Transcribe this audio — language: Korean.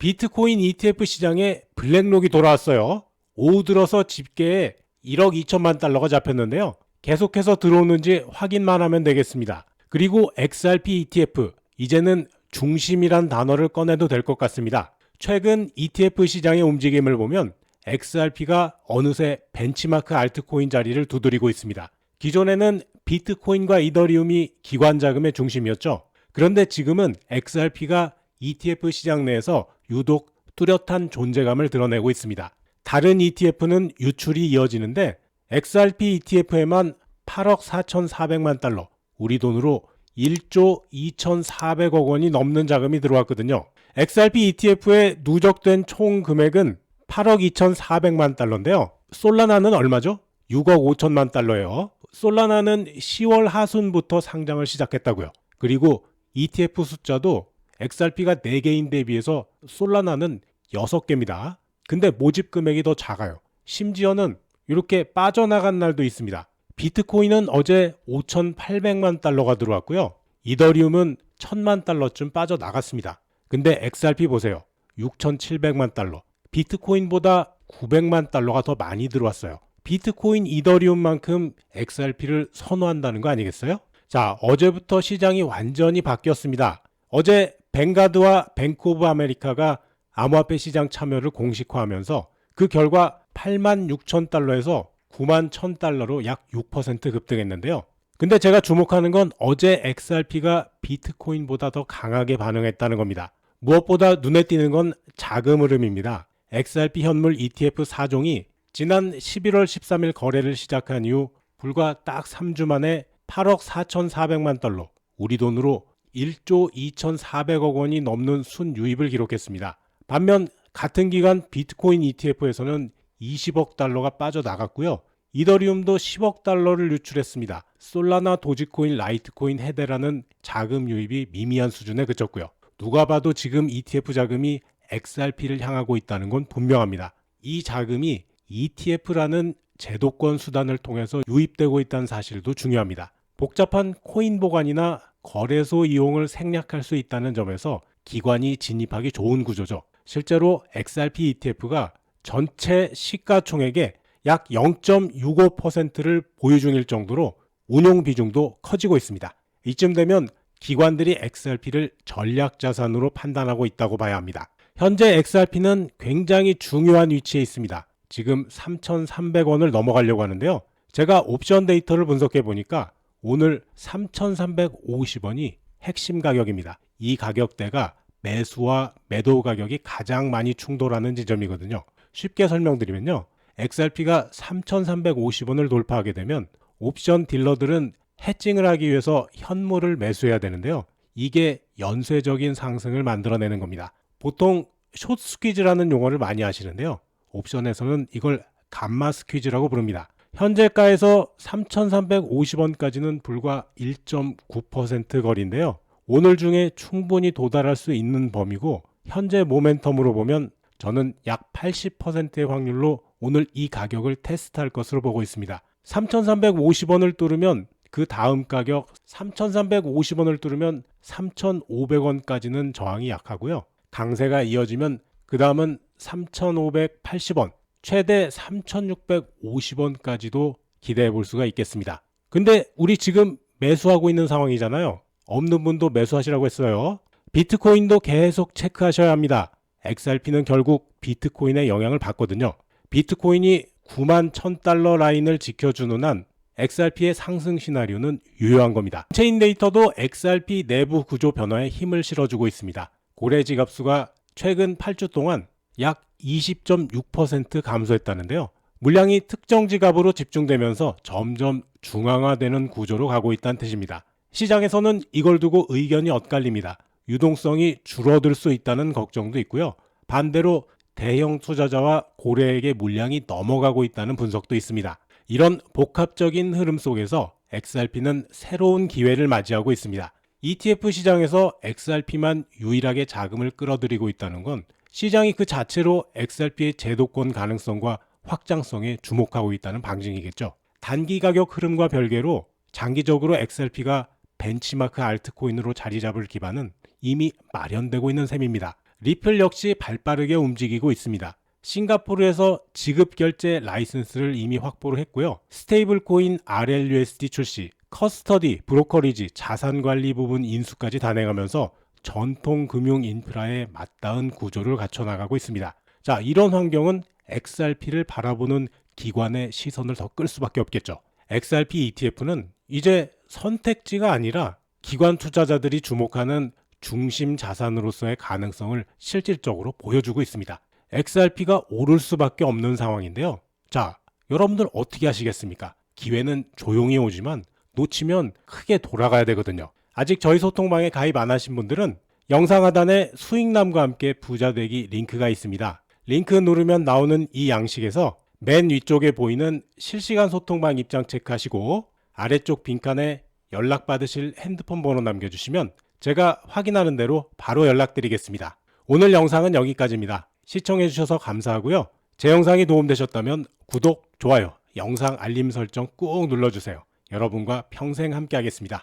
비트코인 ETF 시장에 블랙록이 돌아왔어요. 오후 들어서 집계에 1억 2천만 달러가 잡혔는데요. 계속해서 들어오는지 확인만 하면 되겠습니다. 그리고 XRP ETF, 이제는 중심이란 단어를 꺼내도 될 것 같습니다. 최근 ETF 시장의 움직임을 보면 XRP가 어느새 벤치마크 알트코인 자리를 두드리고 있습니다. 기존에는 비트코인과 이더리움이 기관 자금의 중심이었죠. 그런데 지금은 XRP가 ETF 시장 내에서 유독 뚜렷한 존재감을 드러내고 있습니다. 다른 ETF는 유출이 이어지는데 XRP ETF에만 8억 4,400만 달러, 우리 돈으로 1조 2,400억 원이 넘는 자금이 들어왔거든요. XRP ETF에 누적된 총 금액은 8억 2,400만 달러인데요. 솔라나는 얼마죠? 6억 5천만 달러예요. 솔라나는 10월 하순부터 상장을 시작했다고요. 그리고 ETF 숫자도 XRP가 4개인데 비해서 솔라나는 6개입니다. 근데 모집 금액이 더 작아요. 심지어는 이렇게 빠져나간 날도 있습니다. 비트코인은 어제 5,800만 달러가 들어왔고요. 이더리움은 1,000만 달러쯤 빠져나갔습니다. 근데 XRP 보세요. 6,700만 달러. 비트코인보다 900만 달러가 더 많이 들어왔어요. 비트코인 이더리움만큼 XRP를 선호한다는 거 아니겠어요? 자, 어제부터 시장이 완전히 바뀌었습니다. 어제 뱅가드와 뱅크 오브 아메리카가 암호화폐 시장 참여를 공식화하면서 그 결과 8만 6천 달러에서 9만 1천 달러로 약 6% 급등했는데요. 근데 제가 주목하는 건 어제 XRP가 비트코인보다 더 강하게 반응했다는 겁니다. 무엇보다 눈에 띄는 건 자금 흐름입니다. XRP 현물 ETF 4종이 지난 11월 13일 거래를 시작한 이후 불과 딱 3주 만에 8억 4,400만 달러, 우리 돈으로 1조 2,400억 원이 넘는 순유입을 기록했습니다. 반면 같은 기간 비트코인 ETF에서는 20억 달러가 빠져나갔고요. 이더리움도 10억 달러를 유출했습니다. 솔라나, 도지코인, 라이트코인, 헤데라는 자금 유입이 미미한 수준에 그쳤고요. 누가 봐도 지금 ETF 자금이 XRP를 향하고 있다는 건 분명합니다. 이 자금이 ETF라는 제도권 수단을 통해서 유입되고 있다는 사실도 중요합니다. 복잡한 코인 보관이나 거래소 이용을 생략할 수 있다는 점에서 기관이 진입하기 좋은 구조죠. 실제로 XRP ETF가 전체 시가총액의 약 0.65%를 보유 중일 정도로 운용 비중도 커지고 있습니다. 이쯤 되면 기관들이 XRP를 전략 자산으로 판단하고 있다고 봐야 합니다. 현재 XRP는 굉장히 중요한 위치에 있습니다. 지금 3,300원을 넘어가려고 하는데요. 제가 옵션 데이터를 분석해 보니까 오늘 3,350원이 핵심 가격입니다. 이 가격대가 매수와 매도 가격이 가장 많이 충돌하는 지점이거든요. 쉽게 설명드리면요. XRP가 3,350원을 돌파하게 되면 옵션 딜러들은 해칭을 하기 위해서 현물을 매수해야 되는데요. 이게 연쇄적인 상승을 만들어내는 겁니다. 보통 숏 스퀴즈라는 용어를 많이 하시는데요. 옵션에서는 이걸 감마 스퀴즈라고 부릅니다. 현재가에서 3,350원까지는 불과 1.9% 거리인데요. 오늘 중에 충분히 도달할 수 있는 범위고 현재 모멘텀으로 보면 저는 약 80%의 확률로 오늘 이 가격을 테스트할 것으로 보고 있습니다. 3,350원을 뚫으면 그 다음 가격 3,350원을 뚫으면 3,500원까지는 저항이 약하고요. 강세가 이어지면 그 다음은 3,580원, 최대 3,650원까지도 기대해 볼 수가 있겠습니다. 근데 우리 지금 매수하고 있는 상황이잖아요. 없는 분도 매수하시라고 했어요. 비트코인도 계속 체크하셔야 합니다. XRP는 결국 비트코인의 영향을 받거든요. 비트코인이 9만 1000달러 라인을 지켜주는 한 XRP의 상승 시나리오는 유효한 겁니다. 체인 데이터도 XRP 내부 구조 변화에 힘을 실어주고 있습니다. 고래 지갑수가 최근 8주 동안 약 20.6% 감소했다는데요. 물량이 특정 지갑으로 집중되면서 점점 중앙화되는 구조로 가고 있다는 뜻입니다. 시장에서는 이걸 두고 의견이 엇갈립니다. 유동성이 줄어들 수 있다는 걱정도 있고요. 반대로 대형 투자자와 고래에게 물량이 넘어가고 있다는 분석도 있습니다. 이런 복합적인 흐름 속에서 XRP는 새로운 기회를 맞이하고 있습니다. ETF 시장에서 XRP만 유일하게 자금을 끌어들이고 있다는 건 시장이 그 자체로 XRP의 제도권 가능성과 확장성에 주목하고 있다는 방증이겠죠. 단기 가격 흐름과 별개로 장기적으로 XRP가 벤치마크 알트코인으로 자리 잡을 기반은 이미 마련되고 있는 셈입니다. 리플 역시 발빠르게 움직이고 있습니다. 싱가포르에서 지급 결제 라이선스를 이미 확보를 했고요. 스테이블 코인 RLUSD 출시, 커스터디, 브로커리지, 자산 관리 부분 인수까지 단행하면서 전통 금융 인프라에 맞닿은 구조를 갖춰 나가고 있습니다. 자, 이런 환경은 XRP를 바라보는 기관의 시선을 더 끌 수밖에 없겠죠. XRP ETF는 이제 선택지가 아니라 기관 투자자들이 주목하는 중심 자산으로서의 가능성을 실질적으로 보여주고 있습니다. XRP가 오를 수밖에 없는 상황인데요. 자, 여러분들 어떻게 하시겠습니까? 기회는 조용히 오지만 놓치면 크게 돌아가야 되거든요. 아직 저희 소통방에 가입 안 하신 분들은 영상 하단에 수익남과 함께 부자 되기 링크가 있습니다. 링크 누르면 나오는 이 양식에서 맨 위쪽에 보이는 실시간 소통방 입장 체크하시고 아래쪽 빈칸에 연락 받으실 핸드폰 번호 남겨주시면 제가 확인하는 대로 바로 연락드리겠습니다. 오늘 영상은 여기까지입니다. 시청해주셔서 감사하고요. 제 영상이 도움되셨다면 구독, 좋아요, 영상 알림 설정 꾹 눌러주세요. 여러분과 평생 함께하겠습니다.